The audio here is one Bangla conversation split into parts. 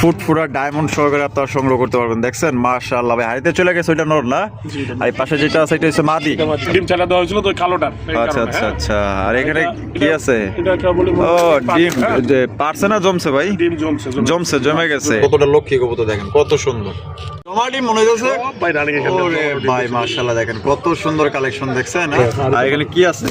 ফুটফুরা ডায়মন্ড সহকারে আপনারা সংগ্রহ করতে পারবেন। দেখছেন? মাশাআল্লাহ ভাই হাড়িতে চলে গেছে ওইটা নর না? আর এই পাশে যেটা আছে এটা হচ্ছে মাদি। ডিম চালা দেওয়া হয়েছিল তো কালোটা আচ্ছা আচ্ছা হ্যাঁ। আচ্ছা। আর এখানে কি আছে? এটা একটা বলি ও ডিম হ্যাঁ, যে পারছে না জমছে ভাই? ডিম জমছে জমছে জমে গেছে। কতটা লক্ষ্মী কবুতর দেখেন কত সুন্দর। তোমার ডিম মনে হচ্ছে ভাই রানিং ওরে ভাই মাশাআল্লাহ দেখেন কত সুন্দর কালেকশন দেখছেন? হ্যাঁ? আর এখানে কি আছে?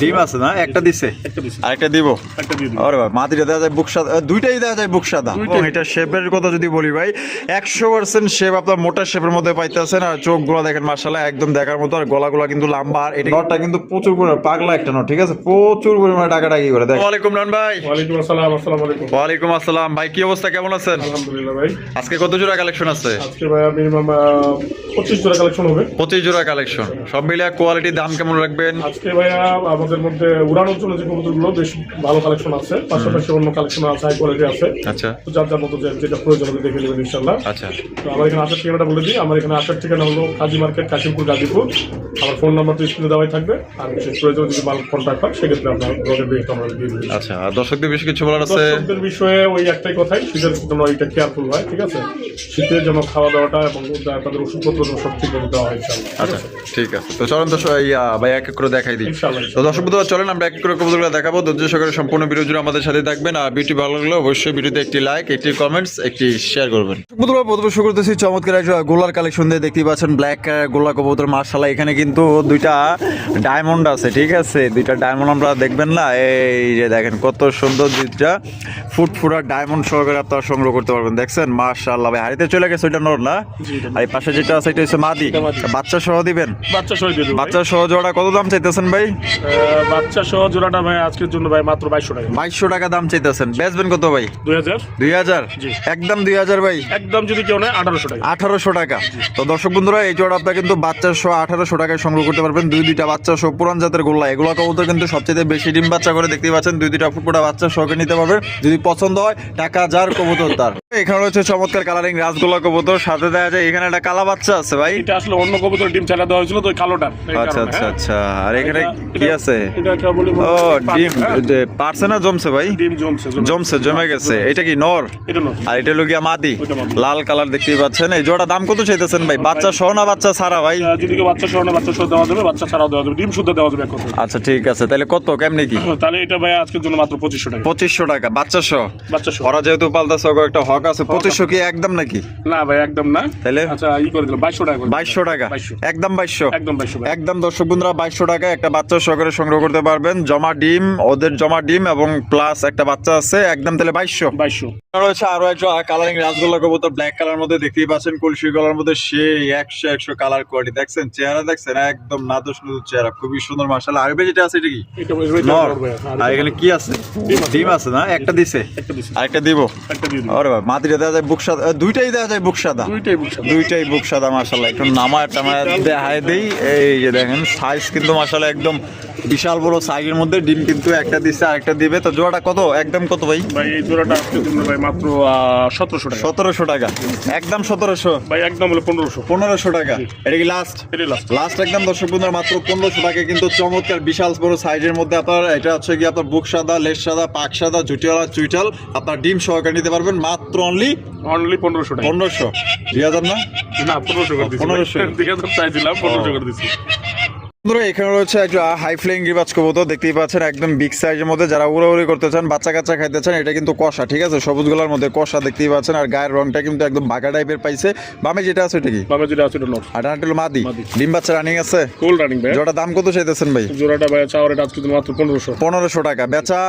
ডিম আছে। না? একটা দিছে। একটা দিছি। আরেকটা দিব। একটা আরে ভাই মাটিটা দেওয়া যায় বুক সাদা দুইটাই দেওয়া যায় বুক সাদা। ও, এটা শেপের কথা যদি বলি ভাই একশো পার্সেন্ট শেপ আপনার মোটা শেপের মধ্যে পাইতেছেন আর চোখগুলা দেখেন মার্শাল্লাহ একদম দেখার মতো আর গলাগুলা কিন্তু লম্বা আর এটা নটটা কিন্তু প্রচুর পরিমাণে পাগলা একটা নট ঠিক আছে? প্রচুর পরিমাণে টাকা টাকি করে দেখ ওয়ালাইকুম রান ভাই। ওয়ালাইকুম আসসালাম আসসালামু আলাইকুম। ওয়ালাইকুম আসসালাম। ভাই কি অবস্থা? কেমন আছেন? আলহামদুলিল্লাহ ভাই। আজকে কত জোড়া কালেকশন আছে? আজকে ভাই মিনিমাম পঁচিশ জোড়া কালেকশন হবে। পঁচিশ জোড়া কালেকশন সব মিলিয়ে কোয়ালিটি দাম কেমন রাখবেন? আজকে ভাইয়া আমাদের মধ্যে উড়ানোর জন্য যে কবুতরগুলো বেশ ভালো কালেকশন আছে। পাশাপাশি অন্য কালেকশন আছে হাই কোয়ালিটি আছে। আচ্ছা। যার যার মতো যে- যেটা প্রয়োজন হবে দেখে নেবেন ইনশাল্লাহ আচ্ছা। তো আমার এখানে আসার ঠিকানাটা বলে দিই। আমার এখানে আসার ঠিকানা হলো কাজী মার্কেট কাশিমপুর গাজীপুর। আমার ফোন নাম্বার তো স্ক্রিনে দেওয়াই থাকবে। আর বিশেষ প্রয়োজন যদি মাল কন্ট্যাক্ট হয় সেক্ষেত্রে আপনার রোগের বেশ আমরা দিয়ে দিই আচ্ছা আর দর্শকদের বেশি কিছু বলার আছে? দর্শকদের বিষয়ে ওই একটাই কথাই শীতের জন্য এটা কেয়ারফুল হয় ঠিক আছে? শীতের জন্য খাওয়া দাওয়াটা এবং তাদের ওষুধপত্র সব ঠিক দেওয়া হয় আচ্ছা ঠিক আছে। তো চলেন তো স- ইয়া ভাই এক এক করে দেখাই দিই। তো দর্শক বন্ধুরা চলেন আমরা এক এক করে কবুতরগুলো দেখাবো। ধৈর্য সহকারে সম্পূর্ণ ভিডিও জুড়ে আমাদের সাথে থাকবেন। আর ভিডিও ভালো লাগলে অবশ্যই ভিডিওতে একটি লাইক একটি কমেন্টস একটি শেয়ার করবেন। বন্ধুরা প্রথমে শুরু করতেছি চমৎকার একটা গোলার কালেকশন দিয়ে। দেখতেই পাচ্ছেন ব্ল্যাক গোলা কবুতর। মার্শাল্লাহ এখানে কিন্তু দুইটা ডায়মন্ড আছে ঠিক আছে? দুইটা ডায়মন্ড আমরা দেখবেন না? এই যে দেখেন কত সুন্দর দুইটা ফুটফুরা ডায়মন্ড সহকারে আপনারা সংগ্রহ করতে পারবেন। দেখছেন? মার্শাল্লাহ ভাই হাড়িতে চলে গেছে ওইটা নর না? আর এই পাশে যেটা আছে এটা হচ্ছে মাদি। বাচ্চা সহ দিবেন? বাচ্চা সহ দিয়ে দেবো ভাই। বাচ্চা সহ জোড়া কত দাম চাইতেছেন ভাই? বাচ্চা সহ জোড়াটা ভাই আজকের জন্য ভাই মাত্র বাইশশো টাকা। বাইশশো টাকা দাম চাইতেছেন। বেচবেন কত ভাই? দুই হাজার। দুই হাজার? জি। একদম দুই হাজার ভাই? একদম যদি কেউ নেয় আঠারোশো টাকা। আঠারোশো টাকা। তো দর্শক বন্ধুরা এই জোড়া আপনার কিন্তু বাচ্চা সহ আঠারোশো টাকায় সংগ্রহ করতে পারবেন। দুই দুইটা বাচ্চা সহ পুরান জাতের গোল্লা। এগুলো কবুতর কিন্তু সবচেয়ে বেশি ডিম বাচ্চা করে দেখতে পাচ্ছেন। দুই দুইটা ফুটফুটা বাচ্চা সহকে নিতে পারবেন। যদি পছন্দ হয় টাকা যার কবুতর তার। এখানে রয়েছে চমৎকার কালারিং রাসগোল্লা কবুতর সাথে দেখা যায় এখানে একটা কালা বাচ্চা আছে ভাই। এটা আসলে অন্য কবুতর ডিম চালা দেওয়া হয়েছিল তো কালোটা আচ্ছা আচ্ছা হ্যাঁ। আচ্ছা। আর এখানে কি আছে? এটা একটা বলি ও ডিম হ্যাঁ, পারছে না জমছে ভাই? ডিম জমছে জমছে জমে গেছে। এটা কি নর? আর এটা হলো গিয়া মাদি। লাল কালার দেখতেই পাচ্ছেন। এই জোড়া দাম কত চাইতেছেন ভাই? বাচ্চা সহ না বাচ্চা ছাড়া ভাই? যদি কেউ বাচ্চা সহ নেয়, বাচ্চা সহ দেওয়া যাবে বাচ্চা ছাড়াও দেওয়া যাবে ডিম শুদ্ধ দেওয়া যাবে আচ্ছা ঠিক আছে। তাহলে কত? কেমনি কি? তাহলে এটা ভাই আজকের জন্য মাত্র পঁচিশশো টাকা। পঁচিশশো টাকা। বাচ্চা সহ? বাচ্চা সহ। ওরা যেহেতু পাল্টাছে সহ একটা হক আছে পঁচিশশো কি একদম নাকি? না ভাই একদম না। তাহলে? আচ্ছা ই করে দিলাম বাইশশো টাকা করে দিলাম। বাইশশো টাকা? একদম বাইশশো? একদম বাইশশো ভাই। একদম দর্শক বন্ধুরা বাইশশো টাকা একটা বাচ্চা সহকারে সংগ্রহ করতে পারবেন। জমা ডিম ওদের জমা ডিম এবং প্লাস একটা বাচ্চা আছে। একদম তাহলে বাইশশো? বাইশশো। রয়েছে আরও একটা কালারিং রাসগোল্লা কবুতর ব্ল্যাক কালার মধ্যে দেখতেই পাচ্ছেন কলসি কালার মধ্যে সেই একশো একশো কালার কোয়ালিটি দেখছেন চেহারা দেখছেন একদম নাদুস নাদুস চেহারা খুবই সুন্দর মার্শাল যেটা আছে এটা কি? আর এখানে কি আছে? ডিম আছে। না? একটা দিছে? আরেকটা দিব? একটা আরে ভাই মাটিটা দেওয়া যায় বুক সাদা দুইটাই দেওয়া যায় বুক সাদা দুইটাই বুক সাদা মার্শাল্লাহ একটু নামা টামা দেখায় দেই। এই যে দেখেন সাইজ কিন্তু মার্শাল্লাহ একদম বিশাল বড় সাইজের মধ্যে। ডিম কিন্তু একটা দিচ্ছে আরেকটা দিবে। তো জোড়াটা কত? একদম কত ভাই? ভাই এই জোড়াটা ভাই মাত্র সতেরোশো টাকা। সতেরোশো টাকা। একদম সতেরোশো। ভাই একদম হলো পনেরোশো। পনেরোশো টাকা। এটা কি লাস্ট লাস্ট লাস্ট একদম দর্শক বন্ধুরা মাত্র পনেরোশো টাকা কিন্তু চমৎকার বিশাল বড় সাইজের মধ্যে আপনার এটা হচ্ছে কি আপনার বুক সাদা লেস সাদা পাক সাদা জুটিওয়ালা চুইটাল আপনার ডিম সহকারে নিতে পারবেন মাত্র অনলি অনলি পনেরোশো টাকা। পনেরোশো। দুই হাজার না? না পনেরোশো 1500 দুই হাজার চাইছিলাম পনেরোশো করে দিচ্ছি বন্ধুরা এখানে রয়েছে একটা হাই ফ্লাইং রিবাজ কবুতর দেখতেই পাচ্ছেন একদম বিগ সাইজের মধ্যে। যারা উড়াউড়ি করতে চান বাচ্চা কাচ্চা খাইতে চান এটা কিন্তু কষা ঠিক আছে? সবুজ গোলার মধ্যে কষা দেখতেই পাচ্ছেন। আর গায়ের রংটা কিন্তু একদম বাঁকা টাইপের পাইছে। বামে যেটা আছে এটা কি? বামে যেটা আছে এটা নট। আর ডানটা হলো মাদি। ডিম বাচ্চা রানিং আছে? ফুল রানিং ভাই জোড়া দাম কত চাইতেছেন ভাই? জোড়াটা ভাই চাওয়ার আজকে মাত্র পনেরোশো। পনেরোশো টাকা। বেচা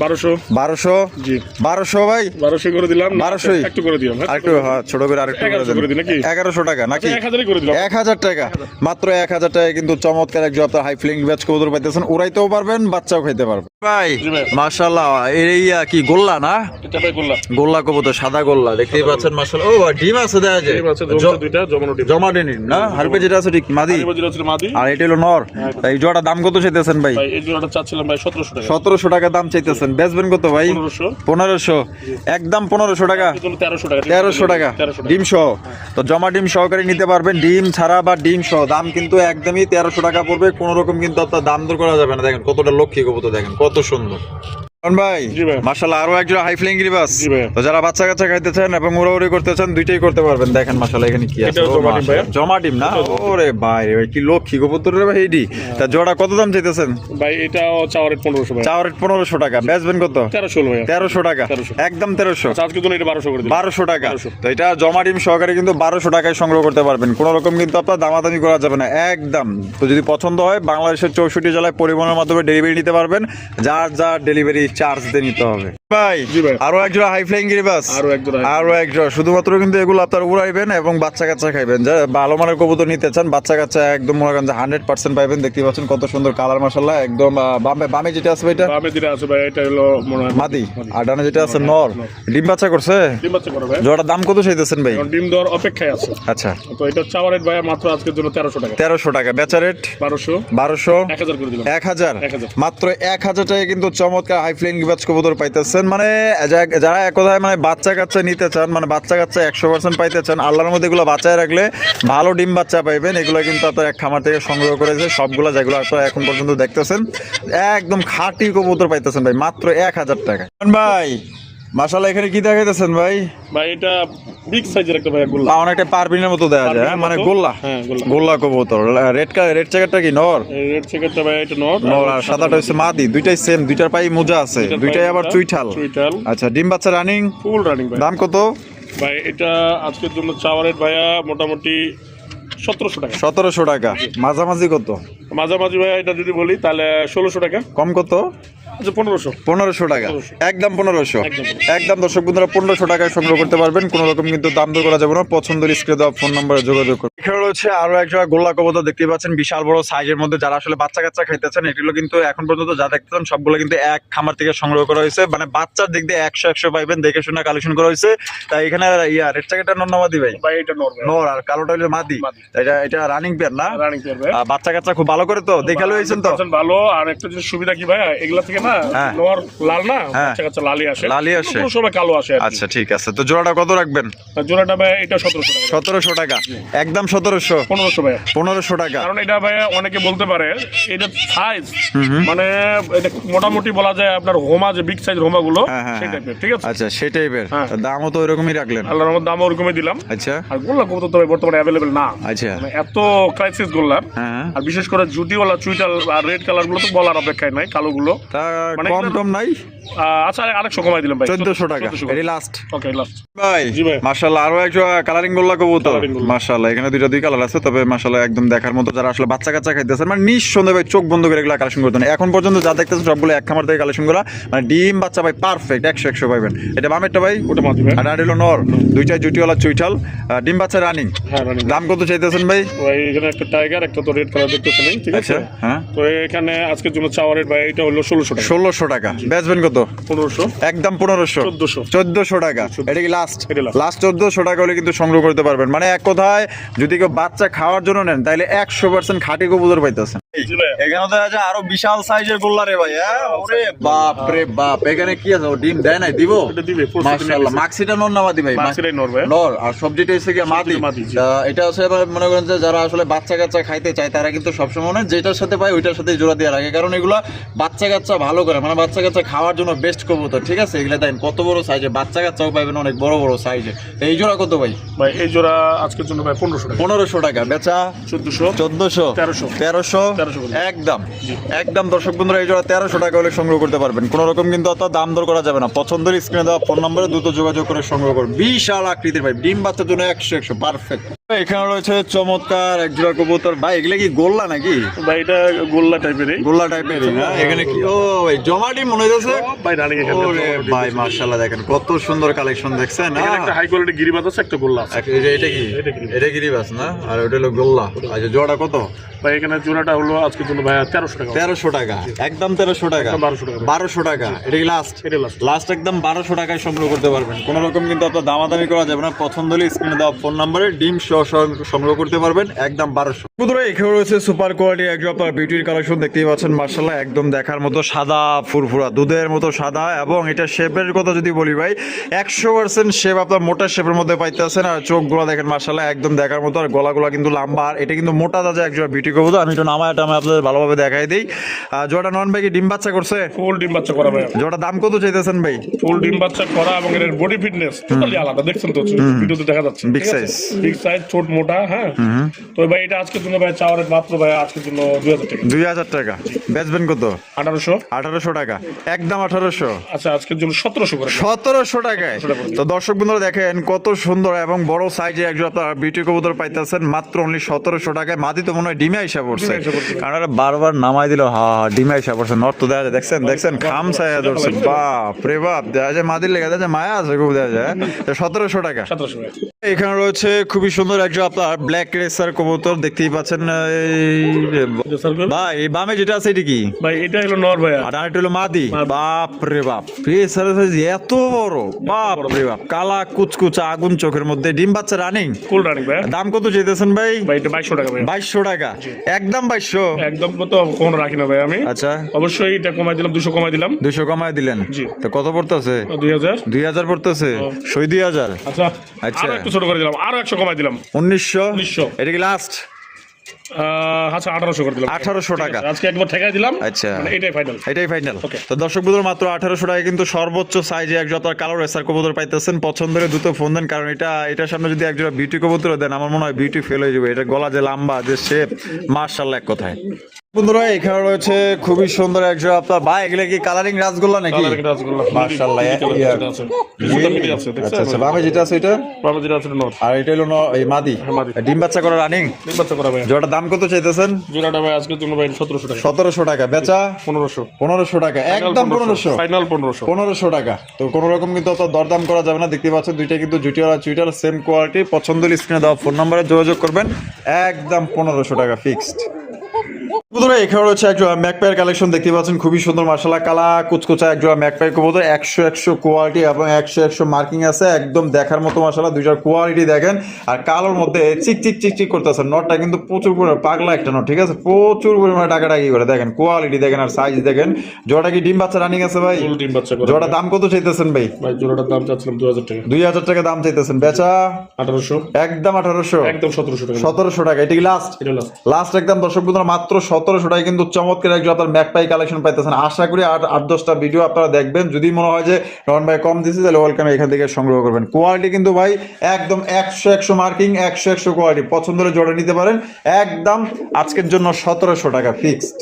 বারোশো। বারোশো? জি। বারোশো ভাই? বারোশো করে দিলাম না, 1200 একটু করে দিলাম হ্যাঁ? আরেকটু হ্যাঁ, ছোট করে আরেকটু করে দিন। নাকি? এগারোশো টাকা নাকি? এক হাজারই করে দিলাম। এক হাজার টাকা মাত্র এক হাজার টাকা কিন্তু চমৎকার এক জব হাই ফ্লিং ব্যাচ কবুতর পাইতেছেন। উড়াইতেও পারবেন বাচ্চাও খাইতে পারবেন। ভাই মাশাল্লাহ এই কি গোল্লা না? গোল্লা। কবুতর সাদা গোল্লা দেখতেই পাচ্ছেন মাশাল্লাহ ও ডিম আছে দেখা যায় ডিম আছে জমছে জ- দুইটা জমানো ডিম। জমা ডিম না? হারপে যেটা আছে ঠিক মাদি? আর এটা হলো নর। এই জোড়া দাম কত চাইতেছেন ভাই? ভাই এই জোড়াটা চাচ্ছিলাম ভাই সতেরোশো টাকা। সতেরোশো টাকা দাম চাইতেছেন। বেচবেন কত ভাই? পনেরোশো। একদম পনেরোশো টাকা। তেরোশো টাকা। ডিম সহ। তো জমা ডিম সহকারে নিতে পারবেন। ডিম ছাড়া বা ডিম সহ। দাম কিন্তু একদমই তেরোশো টাকা পড়বে। কোনো রকম কিন্তু আপনার দাম দর করা যাবে না। দেখেন কতটা লক্ষ্মী কবুতর দেখেন কত সুন্দর। ভাই আরও একজন হাই ফ্লাইং গিরিবাস তো যারা বাচ্চা কাচ্চা খাইতে চান এবং উড়াউড়ি করতে চান দুইটাই করতে পারবেন। দেখেন এখানে কি আছে। জমা ডিম না? ওরে ভাই রে কি লক্ষ্মী কবুতর রে ভাই এডি। তা জোড়া কত দাম চাইতেছেন? ভাই রেট পনেরোশো টাকা। বেচবেন কত? তেরোশো তেরোশো টাকা। একদম তেরোশো। আচ্ছা, এটা বারোশো করে বারোশো টাকা। তো এটা জমা ডিম সহকারে কিন্তু বারোশো টাকায় সংগ্রহ করতে পারবেন। কোনো রকম কিন্তু আপনার দামাদামি করা যাবে না। একদম। তো যদি পছন্দ হয় বাংলাদেশের চৌষট্টি জেলায় পরিবহনের মাধ্যমে ডেলিভারি নিতে পারবেন। যার যার ডেলিভারি চার্জ দিয়ে নিতে হবে। ভাই। আরও একজোড়া হাই ফ্লাইং গিরিবাস আরও একজোড়া high আরও একজোড়া শুধুমাত্র কিন্তু এগুলো আপনার উড়াইবেন এবং বাচ্চা কাচ্চা খাইবেন। যা ভালো মানের কবুতর নিতে চান বাচ্চা কাচ্চা একদম মনে করেন যে হান্ড্রেড পার্সেন্ট পাইবেন। দেখতে পাচ্ছেন কত সুন্দর কালার মাসাল্লাহ একদম বামে বামে যেটা আছে এটা বামে যেটা আছে ভাই এটা হলো মনে মাদি। আর ডানে যেটা আছে নর। ডিম বাচ্চা করছে? ডিম বাচ্চা করে ভাই। জোড়ার দাম কত চাইতেছেন ভাই? ডিম দেওয়ার অপেক্ষায় আছে। আচ্ছা। তো এটা চাওয়ার রেট ভাই মাত্র আজকের জন্য তেরোশো টাকা। তেরোশো টাকা। বেচা রেট বারোশো। বারোশো। এক হাজার করে দিলাম। এক 1000 মাত্র এক হাজার টাকা কিন্তু চমৎকার হাই ফ্লাইং গিবাজ কবুতর পাইতেছেন। মানে যারা এক কথায় মানে বাচ্চা কাচ্চা নিতে চান মানে বাচ্চা কাচ্চা একশো পার্সেন্ট পাইতে চান, আল্লাহর মধ্যে এগুলো বাচ্চায় রাখলে ভালো ডিম বাচ্চা পাইবেন। এগুলো কিন্তু আপনার এক খামার থেকে সংগ্রহ করেছে সবগুলো যেগুলো আপনারা এখন পর্যন্ত দেখতেছেন, একদম খাঁটি কবুতর পাইতেছেন ভাই, মাত্র এক হাজার টাকা ভাই মাসাল্লাহ এখানে কি দেখাইতেছেন ভাই? ভাই এটা বিগ সাইজের একটা ভাই গোল্লা। পা অনেকটা পারবিনের মতো দেওয়া যায় হ্যাঁ? মানে গোল্লা? হ্যাঁ, গোল্লা। গোল্লা কবুতর। রেড কালার রেড চ্যাকেটটা কি নর? রেড চেকারটা ভাই এটা নট নর আর সাদাটা হচ্ছে মাদি দুইটাই সেম দুইটার পাই মোজা আছে দুইটাই আবার চুইঠাল। চুইটাল আচ্ছা ডিম বাচ্চা রানিং ফুল রানিং ভাই। দাম কত? ভাই এটা আজকের জন্য চাওয়ার রেট ভাইয়া মোটামুটি সতেরোশো টাকা। সতেরোশো টাকা। মাঝামাঝি কত? মাঝামাঝি ভাইয়া এটা যদি বলি তাহলে ষোলোশো টাকা। কম কত? পনেরোশো। পনেরোশো টাকা। একদম পনেরোশো। একদম একদম দর্শক বন্ধুরা পনেরোশো টাকায় সংগ্রহ করতে পারবেন। কোনো রকম কিন্তু দাম দর করা যাবে না। পছন্দের স্ক্রিনে দেওয়া ফোন নম্বরে যোগাযোগ করুন। এখানে রয়েছে আরও একটা গোল্লা কবুতর দেখতে পাচ্ছেন। বিশাল বড় সাইজের মধ্যে যারা আসলে বাচ্চা কাচ্চা খাইতেছেন এগুলো কিন্তু এখন পর্যন্ত যা দেখতেছেন সবগুলো কিন্তু এক খামার থেকে সংগ্রহ করা হয়েছে। মানে বাচ্চার দিক দিয়ে একশো একশো পাইবেন দেখে শুনে কালেকশন করা হয়েছে। তাই এখানে ইয়া চ্যাকেটটা নন্নামাদি ভাই? এটা নর ভাই। নর আর কালোটা হলো মাদি। মাদি। এটা এটা রানিং পেয়ার না? বাচ্চা কাচ্চা খুব ভালো করে তো দেখে লইছেন তো? ভালো। আর একটা সুবিধা কি ভাই? এগুলা থেকে না নর লাল না। বাচ্চা কাচ্চা আসে। লালি আসে। কোনো সময় কালো আসে আচ্ছা ঠিক আছে। তো জোড়াটা কত রাখবেন? জোড়াটা ভাই এটা সতেরোশো টাকা। একদম ভাই টাকা। কারণ এটা ভাই অনেকে বলতে পারে এটা সাইজ মানে এটা মোটামুটি বলা যায় আপনার হোমা যে বিগ সাইজ হোমা গুলো সেই। টাইপের ঠিক আছে? আচ্ছা সেটাই বের হ্যাঁ। দামও তো ওইরকমই রাখলেন। আল্লাহর রহমত দাম ওরকমই দিলাম। আচ্ছা। আর গোল্লা কবুতর তো বর্তমানে অ্যাভেলেবেল না। আচ্ছা। মানে এত ক্রাইসিস গোল্লার। হ্যাঁ। আর বিশেষ করে জুটিওয়ালা চুইটাল আর রেড কালারগুলো তো বলার অপেক্ষায় নাই কালো গুলো তা কম টম নাই? আচ্ছা আরেকশো কমাই দিলাম ভাই। চোদ্দশো টাকা। এটি লাস্ট ওকে লাস্ট ভাই মাশাল্লাহ আরও একশো কালারিং গোল্লা কবুতর। মাশাল্লাহ এখানে দুইটা দুই কালার আছে তবে মাশাল্লাহ একদম দেখার মতো যারা আসলে বাচ্চা কাচ্চা খাইতেছেন মানে নিঃসন্দেহে ভাই চোখ বন্ধ করে এগুলো কালেকশন করতেন। এখন পর্যন্ত যা দেখতেছেন সবগুলো এক খামার থেকে কালেকশন করা মানে ডিম বাচ্চা ভাই পারফেক্ট একশো একশো পাইবেন। এটা বামেরটা ভাই ওটা মাঝি আর আর হলো নর দুইটাই জুটিওয়ালা চুইঠাল। আহ, ডিম বাচ্চা রানিং হ্যাঁ দাম কত চাইতেছেন ভাই? ভাই এখানে একটা টাইগার একটা তো রেড কালার দেখতেছেন ঠিক আছে? আচ্ছা হ্যাঁ। তো এখানে আজকের জন্য রেট ভাই এটা হলো ষোলোশো টাকা ষোলোশো টাকা। বেচবেন কত? পনেরোশো। একদম পনেরোশো। চোদ্দশো। চোদ্দশো টাকা। এটা কি লাস্ট লাস্ট চোদ্দশো টাকা হলে কিন্তু সংগ্রহ করতে পারবেন। মানে এক কথায় যদি কেউ বাচ্চা খাওয়ার জন্য নেন তাহলে একশো পার্সেন্ট খাটি কবুতর পাইতেছেন। এখানে দেখা যায় আরও বিশাল সাইজের গোল্লা রে ভাই হ্যাঁ? ওরে বাপ রে বাপ। এখানে কি আছে? ডিম দেয় নাই? দিব? মাশাআল্লাহ। মাক্সিটা নর না মাদি ভাই? মাছেরাই নর ভাই। নর। আর সবজিটা এসে গিয়ে মাদি। এটা হচ্ছে মনে করেন যে যারা আসলে বাচ্চা কাচ্চা খাইতে চায় তারা কিন্তু সবসময় না যেটার সাথে পায় ওইটার সাথে জোড়া দিয়ে রাখে কারণ এগুলো বাচ্চা কাচ্চা ভালো করে মানে বাচ্চা কাচ্চা খাওয়ার জন্য বেস্ট করব তো ঠিক আছে? এগুলো দেন কত বড় সাইজে বাচ্চা কাচ্চাও পাইবেন অনেক বড় বড় সাইজে এই জোড়া কত ভাই? ভাই এই জোড়া আজকের জন্য ভাই পনেরোশো টাকা। পনেরোশো টাকা। বেচা? চোদ্দশো চোদ্দশো? তেরোশো। তেরোশো। একদম। একদম দর্শক বন্ধুরা এই জোড়া তেরোশো টাকা হলে সংগ্রহ করতে পারবেন। কোনো রকম কিন্তু অত দাম দর করা যাবে না। পছন্দের স্ক্রিনে দেওয়া ফোন নম্বরে দ্রুত যোগাযোগ করে সংগ্রহ করুন। বিশাল আকৃতির ভাই ডিম বাচ্চার জন্য একশো একশো পারফেক্ট এখানে রয়েছে চমৎকার এক জোড়া কবুতর। ভাই এগুলো কি গোল্লা নাকি? ভাই এটা গোল্লা টাইপেরই গোল্লা টাইপের এখানে কি? ও ভাই জমা ডিম মনে হচ্ছে ভাই রানিং ওরে ভাই দেখেন কত সুন্দর কালেকশন দেখছেন একটা হাই কোয়ালিটি গিরিবাজ আছে একটা গোল্লা আছে। এটা কি? এটা গিরিবাজ। না? আর ওটা হলো গোল্লা। আচ্ছা জোড়া কত? ভাই এখানে জোড়াটা হলো আজকের জন্য ভাই তেরোশো টাকা। তেরোশো টাকা একদম তেরোশো টাকা 1200 টাকা। বারোশো টাকা এটা লাস্ট এটা লাস্ট লাস্ট একদম বারোশো টাকায় সংগ্রহ করতে পারবেন। কোনো রকম কিন্তু আপনার দামাদামি করা যাবে না। পছন্দ হলে স্ক্রিনে দেওয়া ফোন নাম্বারে ডিম সহ সংগ্রহ করতে পারবেন একদম বারোশো। বন্ধুরা এখানে রয়েছে সুপার কোয়ালিটি একজন আপনার বিউটির কালেকশন দেখতেই পাচ্ছেন মার্শাল্লাহ একদম দেখার মতো সাদা ফুরফুরা দুধের মতো সাদা এবং এটা শেপের কথা যদি বলি ভাই একশো পার্সেন্ট শেপ আপনার মোটা শেপের মধ্যে পাইতেছেন আর চোখগুলো দেখেন মার্শাল্লাহ একদম দেখার মতো আর গলাগুলো কিন্তু লম্বা আর এটা কিন্তু মোটা দাজা একজন বিউটি কবুতর আমি একটু নামায় টামায় আপনাদের ভালোভাবে দেখাই দিই। জোড়া নন ভাই কি ডিম বাচ্চা করছে? ফুল ডিম বাচ্চা করা ভাই। জোড়া দাম কত চাইতেছেন ভাই? ফুল ডিম বাচ্চা করা এবং এর বডি ফিটনেস টোটালি আলাদা। দেখছেন তো? ভিডিওতে দেখা যাচ্ছে। Big size. বিগ সাইজ ছোট মোটা হ্যাঁ? তো ভাই এটা আজকের জন্য ভাই চাওয়ার মাত্র ভাই আজকের জন্য দুই হাজার টাকা। দুই হাজার টাকা। বেচবেন কত? আঠারোশো। আঠারোশো টাকা। একদম আঠারোশো। আচ্ছা আজকের জন্য সতেরোশো করে। সতেরোশো টাকায়। তো দর্শক বন্ধুরা দেখেন কত সুন্দর এবং বড় সাইজে একজন আপনার বিউটি কবুতর পাইতেছেন। মাত্র অনলি সতেরোশো টাকায়। মাদি তো মনে হয় ডিমে ডিমে এসে পড়ছে। কারণ ওরা বারবার নামাই দিল হা হা ডিমে এসে পড়ছে। নর্থ তো দেখা যায় দেখছেন? দেখছেন? খাম ছায়া ধরছে। বাপ রে বাপ দেখা যায় মাদির লেগে দেখা যায় মায়া আছে খুব দেখা যায়। সতেরোশো টাকা। সতেরোশো ভাই এখানে রয়েছে খুবই সুন্দর একজন আপনার ব্ল্যাক রেসার কবুতর দেখতেই পাচ্ছেন ভাই বামে যেটা আছে এটা কি? ভাই এটা হলো নর ভাইয়া। আর আরেকটা হলো মাদি। বাপ রে বাপ প্রেসার এত বড় বাপ রে বাপ কালা কুচকুচা আগুন চোখের মধ্যে ডিম বাচ্চা রানিং। ফুল রানিং ভাইয়া। দাম কত চেয়েছেন ভাই? ভাই এটা বাইশশো টাকা ভাই বাইশশো টাকা। একদম বাইশশো? একদম তো কখনো রাখি না ভাই আমি। আচ্ছা। অবশ্যই এটা কমাই দিলাম দুশো কমাই দিলাম। দুশো কমায় দিলেন। জি। তো কত পড়তেছে? দুই হাজার। দুই হাজার পড়তেছে? সই দুই হাজার। আচ্ছা। আচ্ছা। একটু ছোট করে দিলাম। আরও একশো কমাই দিলাম। উনিশশো। 1900 এটা কি লাস্ট আচ্ছা আঠারোশো করে দিলাম। 1800 টাকা। আজকে একবার ঠেকাই দিলাম। আচ্ছা। মানে এটাই ফাইনাল এটাই ফাইনাল তো দর্শক বন্ধুরা মাত্র আঠারোশো টাকা কিন্তু সর্বোচ্চ সাইজে কালো রেসার কবুতর পাইতেছেন। পছন্দের দ্রুত ফোন দেন কারণ এটা এটার সামনে যদি বিউটি কবুতর দেন আমার মনে হয় বিউটি ফেল হয়ে যাবে। এটা গলা যে লম্বা যে শেপ মার্শাল এক কথায়। বন্ধুরা এখানে রয়েছে খুবই সুন্দর একজন আপনার ভাই এগুলো কি কালারিং রাসগোল্লা নাকি? মাশাআল্লাহ, আচ্ছা আচ্ছা বামে যেটা আছে এটা আর এটা হলো এই মাদি। মাদি। ডিম বাচ্চা করা জোড়াটা দাম কত চাইতেছেন? জোড়াটা ভাই আজকের জন্য ভাই সতেরোশো টাকা। বেচা? টাকা। একদম ফাইনাল টাকা। তো কোনো রকম কিন্তু অত দরদাম করা যাবে না। দেখতে পাচ্ছেন দুইটা কিন্তু জুটিওয়ালা চুইটার সেম কোয়ালিটি পছন্দ স্ক্রিনে দেওয়া ফোন নাম্বারে যোগাযোগ করবেন। একদম পনেরোশো টাকা ফিক্সড বন্ধুরা এখানে রয়েছে একজোড়া ম্যাকপাইয়ের কালেকশন দেখতে পাচ্ছেন খুবই সুন্দর মার্শাল্লাহ কালা কুচকুচা একজোড়া ম্যাকপাই কবুতর একশো একশো কোয়ালিটি এবং একশো একশো মার্কিং আছে একদম দেখার মতো মার্শাল্লাহ দুইটার কোয়ালিটি দেখেন আর কালোর মধ্যে চিক চিক চিক চিক করতেছে নটটা কিন্তু প্রচুর পরিমাণে পাগলা একটা নট ঠিক আছে প্রচুর পরিমাণে টাকা টাকি করে দেখেন কোয়ালিটি দেখেন আর সাইজ দেখেন জোড়াটা কি ডিম বাচ্চা রানিং আছে ভাই? ডিম বাচ্চা জোড়াটা দাম কত চাইতেছেন ভাই? ভাই জোড়াটার দাম চাচ্ছিলাম দু হাজার টাকা। দুই হাজার টাকা দাম চাইতেছেন বেচা? আঠারোশো। একদম আঠারোশো। একদম সতেরোশো টাকা। সতেরোশো টাকা এটা কি লাস্ট লাস্ট একদম দর্শক বন্ধুরা মাত্র সতেরোশো টাকা কিন্তু চমৎকার একজন আপনার ম্যাকপাই কালেকশন পাইতেছেন। আশা করি আট আট, দশটা ভিডিও আপনারা দেখবেন। যদি মনে হয় যে রন ভাই কম দিচ্ছে তাহলে ওয়েলকাম এখান থেকে সংগ্রহ করবেন। কোয়ালিটি কিন্তু ভাই একদম একশো একশো মার্কিং একশো একশো কোয়ালিটি পছন্দ হলে জোড়া নিতে পারেন। একদম আজকের জন্য সতেরোশো টাকা ফিক্সড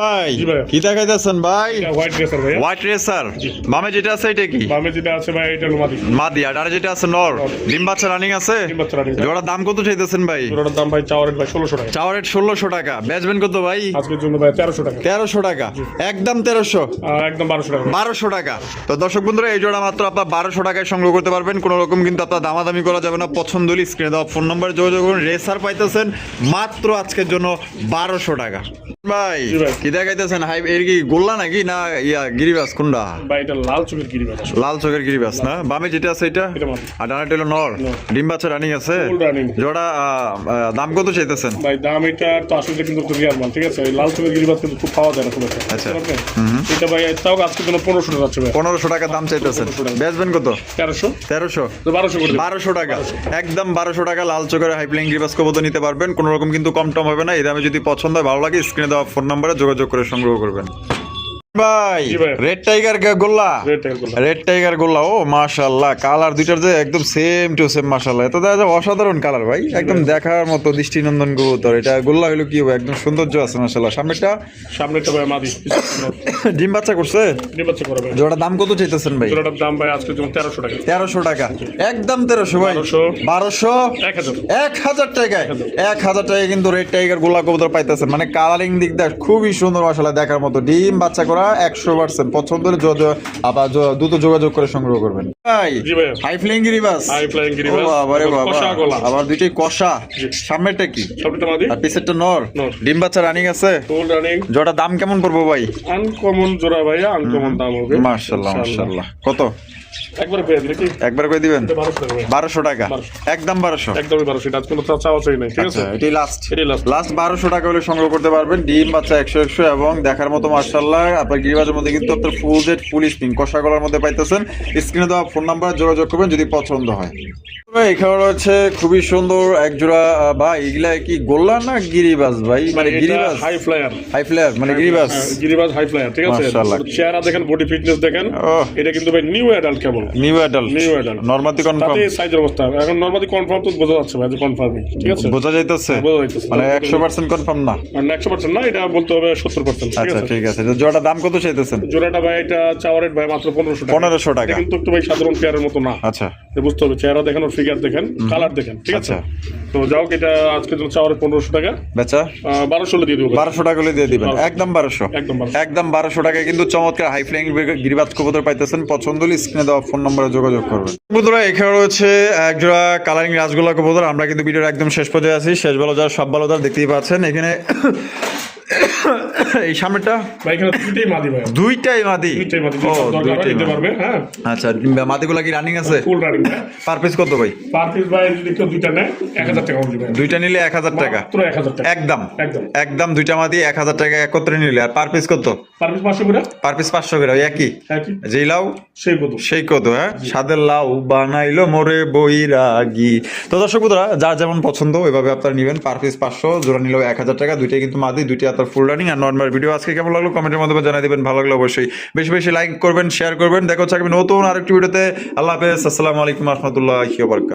ভাই কি দেখাইতেছেন ভাই? হোয়াইট ড্রেসার ভাই হোয়াইট রেসার বামে যেটা আছে এটা কি? বামে যেটা আছে ভাই এটা হলো মাদি মাদি আর আর যেটা আছে নর। ডিম বাচ্চা রানিং আছে? ডিম বাচ্চা রানিং জোড়ার দাম কত চাইতেছেন ভাই? দাম ভাই চাওয়ার ভাই ষোলোশো টাকা। চাওয়ার রেট ষোলোশো টাকা। বেচবেন কত ভাই? আজকের জন্য ভাই তেরোশো টাকা। তেরোশো টাকা। একদম তেরোশো? আর একদম বারোশো টাকা। বারোশো টাকা। তো দর্শক বন্ধুরা এই জোড়া মাত্র আপনার বারোশো টাকায় সংগ্রহ করতে পারবেন। কোনো রকম কিন্তু আপনার দামাদামি করা যাবে না। পছন্দ হলে স্ক্রিনে দেওয়া ফোন নাম্বারে যোগাযোগ করুন। রেসার পাইতেছেন মাত্র আজকের জন্য বারোশো টাকা। ভাই। কি দেখাইতেছেন হাই এর কি গোল্লা নাকি না ইয়া গিরিবাস কোনটা ভাই এটা লাল চোখের গিরি লাল চোখের গিরিবাস না? বামে যেটা আছে এটা? এটা আর ডানাটা হলো নর। ডিম বাচ্চা রানিং আছে? জোড়া আহ, আহ, দাম কত চাইতেছেন? ভাই দাম এটা তো আসলে কিন্তু একটু রিয়াল মাল ঠিক আছে? লাল চোখের গিরিবাজ কিন্তু খুব পাওয়া যায় না খুব একটা। আচ্ছা। এটা ভাই তাও আজকের জন্য পনেরোশো টাকা যাচ্ছে পনেরোশো টাকা দাম চাইতেছেন। 1500 বেচবেন কত? তেরোশো। তেরোশো? বারোশো বারোশো টাকা। একদম বারোশো টাকা লাল চোখের হাইপ্লিং গ্রিবাস কবতো নিতে পারবেন। কোনো রকম কিন্তু কম টম হবে না। এই দামে যদি পছন্দ হয় ভালো লাগে স্ক্রিনে দেওয়া ফোন নাম্বারে যোগাযোগ করে সংগ্রহ করবেন। ভাই জি ভাই। রেড টাইগার গোল্লা? রেড টাইগার গোল্লা। রেড টাইগার গোল্লা ও মাশাআল্লাহ কালার দুইটার যে একদম সেম টু সেম মাশাআল্লাহ। এটা দেখা যায় অসাধারণ কালার ভাই একদম দেখার মতো দৃষ্টিনন্দন কবুতর। এটা গোল্লা হলো কি হবে? একদম সৌন্দর্য আছে সামনেটা সামনেটা ভাই মাদি। ডিম বাচ্চা করছে? ডিম বাচ্চা করে জোড়া দাম কত চাইতেছেন ভাই? জোড়াটার দাম ভাই তেরোশো টাকা। টাকা। একদম তেরোশো ভাই। 1200 বারোশো? এক হাজার। এক হাজার টাকায়? এক হাজার। টাকায় কিন্তু রেড টাইগার গোলা কবুতর পাইতেছেন। মানে কালারিং দিক দিয়ে খুবই সুন্দর মশলা দেখার মতো। ডিম বাচ্চা করা একশো পার্সেন্ট পছন্দ হলে আবার দ্রুত যোগাযোগ করে সংগ্রহ করবেন। ভাই হাই ফ্লাইং গিরিবাস High flying গিরিবাস। বাবা রে বাবা। কষা গলা। আবার দুইটাই কষা। সামনেরটা কি? আর পিছেরটা নর। ডিম বাচ্চা রানিং আছে? রানিং জোড়া দাম কেমন পড়ব ভাই? আনকমন জোড়া ভাইয়া আনকমন দাম হবে। মার্শাল্লাহ মার্শাল্লাহ কত? একবারে পেয়ে দিলে কি একবার করে দিবেন? বারোশো টাকা। ভাই। 1200 একদম বারোশো? একদমই বারোশো এটা কোনো চাওয়া চাই নাই ঠিক আছে? এটাই লাস্ট এটাই লাস্ট লাস্ট বারোশো টাকা হলে সংগ্রহ করতে পারবেন। ডিম বাচ্চা একশো একশো এবং দেখার মতো মার্শাল্লাহ আপনার গিরিবাজের মধ্যে কিন্তু আপনার ফুল জেট ফুল স্প্রিং কষা গলার মধ্যে পাইতেছেন। স্ক্রিনে দেওয়া ফোন নাম্বার যোগাযোগ করবেন যদি পছন্দ হয়। এখানে রয়েছে খুবই সুন্দর এক জোড়া ভাই এগুলা কি গোল্লা না গিরিবাজ ভাই? মানে গিরিবাজ? হাই ফ্লায়ার হাই ফ্লেয়ার মানে গিরিবাজ? গিরিবাজ হাই ফ্লায়ার ঠিক আছে? মাশাআল্লাহ। চেহারা দেখেন বডি ফিটনেস দেখেন। এটা কিন্তু ভাই নিউ অ্যাডাল্ট কেবল নিউ অ্যাডাল্ট New adult। নর্মাদি কনফার্ম তাতে সাইজের অবস্থা। এখন নর্মালি কনফার্ম তো বোঝা যাচ্ছে ভাই যে ঠিক আছে? বোঝা যাইতেছে। বোঝা যাইতেছে। মানে একশো পার্সেন্ট কনফার্ম না। আর একশো পার্সেন্ট না এটা বলতে হবে সত্তর পার্সেন্ট ঠিক আচ্ছা ঠিক আছে। জোড়াটা দাম কত চাইতেছেন? জোড়াটা ভাই এটা চাওয়ার রেট ভাই মাত্র পনেরোশো টাকা। 1500 টাকা। কিন্তু একটু ভাই সাধারণ পেয়ারের মতো না। আচ্ছা। বুঝতে হবে চেহারা দেখেন ওর ফিগার দেখেন কালার দেখেন ঠিক আছে? আচ্ছা। তো যাও এটা আজকে জন্য চাওয়ার পনেরোশো টাকা। বেচা? বারোশো দিয়ে দেবো বারোশো টাকা হলে দিয়ে দিবেন। একদম বারোশো। একদম একদম বারোশো টাকায় কিন্তু চমৎকার হাই ফ্লাইং গিরিবাজ কবুতর পাইতেছেন। পছন্দ হলে স্ক্রিনে দেওয়া ফোন নম্বরে যোগাযোগ করবেন। বন্ধুরা, এখানে রয়েছে একজোড়া কালারিং রাজগোলা কবুতর। আমরা কিন্তু ভিডিওর একদম শেষ পর্যায়ে আছি। শেষ ভালো যার, সব ভালো দেখতেই পাচ্ছেন। এখানে এই সামনেটা দুইটাই মাদি ভাই। দুইটাই মাদি? দুইটাই মাদি ও দুইটাই নিতে পারবে হ্যাঁ? আচ্ছা মাদিগুলা কি রানিং আছে? ফুল রানিং পার পিস কত ভাই? পার পিস ভাই যদি কেউ দুইটা নেয় এক হাজার টাকা হবে দুইটা নিলে টাকা? মাত্র একদম। একদম। একদম দুইটা মাদি এক হাজার টাকা একত্রে নিলে। আর পার পিস কত? পার পিস পাঁচশো করে? পার পিস পাঁচশো করে ওই একই? যেই লাউ? সেই কত সেই কত হ্যাঁ? সাদের লাউ বানাইলো মোরে তো দর্শক বন্ধুরা যার যেমন পছন্দ ওইভাবে আপনারা নেবেন। পার পিস পাঁচশো জোড়া নিলেও এক হাজার টাকা দুইটাই কিন্তু মাদি দুইটাই আপনার ফুল রানিং আর নর্মাল ভিডিও আজকে কেমন লাগল? কমেন্টের মাধ্যমে জানিয়ে দেবেন, ভালো লাগল অবশ্যই। বেশি বেশি লাইক করবেন শেয়ার করবেন। দেখো থাকবেন নতুন আরেকটি ভিডিওতে আল্লাহ হাফেজ, আসসালামু আলাইকুম রহমতুল্লাহ